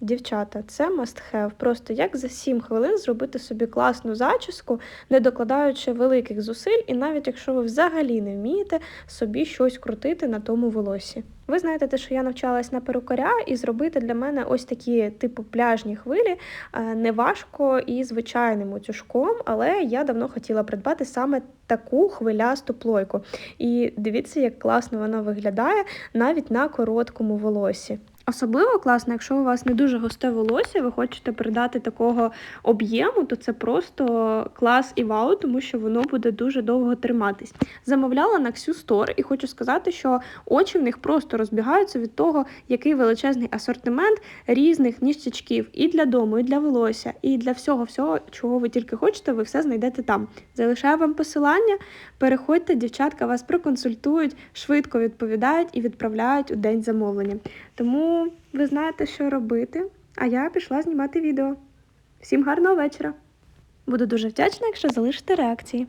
Дівчата, це must have. Просто як за 7 хвилин зробити собі класну зачіску, не докладаючи великих зусиль, і навіть якщо ви взагалі не вмієте собі щось крутити на тому волосі. Ви знаєте, те, що я навчалась на перукаря, і зробити для мене ось такі типу пляжні хвилі е, не важко і звичайним утюжком, але я давно хотіла придбати саме таку хвилясту плойку. І дивіться, як класно вона виглядає навіть на короткому волосі. Особливо класно, якщо у вас не дуже густе волосся, ви хочете придати такого об'єму, то це просто клас і вау, тому що воно буде дуже довго триматись. Замовляла на Xu Store і хочу сказати, що очі в них просто розбігаються від того, який величезний асортимент різних ніштячків і для дому, і для волосся, і для всього, всього, чого ви тільки хочете, ви все знайдете там. Залишаю вам посилання. Переходьте, дівчатка вас проконсультують, швидко відповідають і відправляють у день замовлення. Тому ви знаєте, що робити. А я пішла знімати відео. Всім гарного вечора! Буду дуже вдячна, якщо залишите реакції.